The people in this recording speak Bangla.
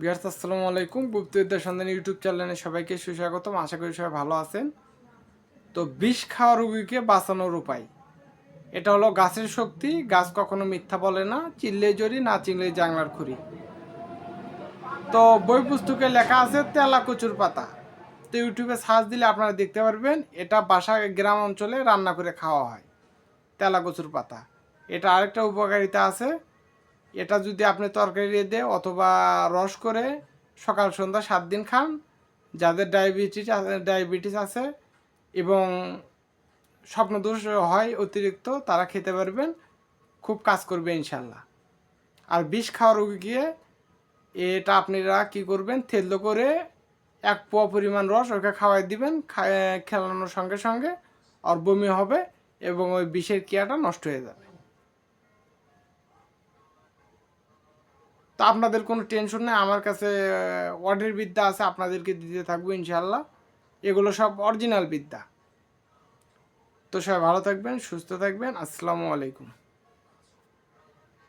বিহার আসসালামু আলাইকুম। গুপ্তবিদ্যা সন্ধান ইউটিউব চ্যানেলে সবাইকে সুস্বাগতম। আশা করি সবাই ভালো আছেন। তো বিষ খাওয়া রুগীকে বাঁচানোর উপায়। এটা হলো গাছের শক্তি। গাছ কখনো মিথ্যা বলে না। চিল্লে জড়ি, না চিনলে জাংলার খুরি তো বই পুস্তকে লেখা আছে তেলা কচুর পাতা। তো ইউটিউবে সার্চ দিলে আপনারা দেখতে পারবেন, এটা বাসা গ্রাম অঞ্চলে রান্না করে খাওয়া হয় তেলা কচুর পাতা। এটা আরেকটা উপকারিতা আছে। এটা যদি আপনি তরকারি দিয়ে অথবা রস করে সকাল, সন্ধ্যা সাত দিন খান। যাদের ডায়াবেটিস ডায়াবেটিস আছে এবং স্বপ্নদোষ হয় অতিরিক্ত, তারা খেতে পারবেন। খুব কাজ করবে ইনশাল্লাহ। আর বিষ খাওয়ার রোগীকে এটা আপনারা কি করবেন? থেদ্য করে এক পোয়া পরিমাণ রস ওকে খাওয়াই দিবেন খেলানোর সঙ্গে সঙ্গে। আর বমি হবে এবং ওই বিষের ক্রিয়াটা নষ্ট হয়ে যাবে। আপনাদের কোনো টেনশন নেই, আমার কাছে অর্ডার বিদ্যা আছে, আপনাদেরকে দিতে থাকব ইনশাল্লাহ এগুলো সব অরিজিনাল বিদ্যা। তো সবাই ভালো থাকবেন, সুস্থ থাকবেন, আসসালামু আলাইকুম।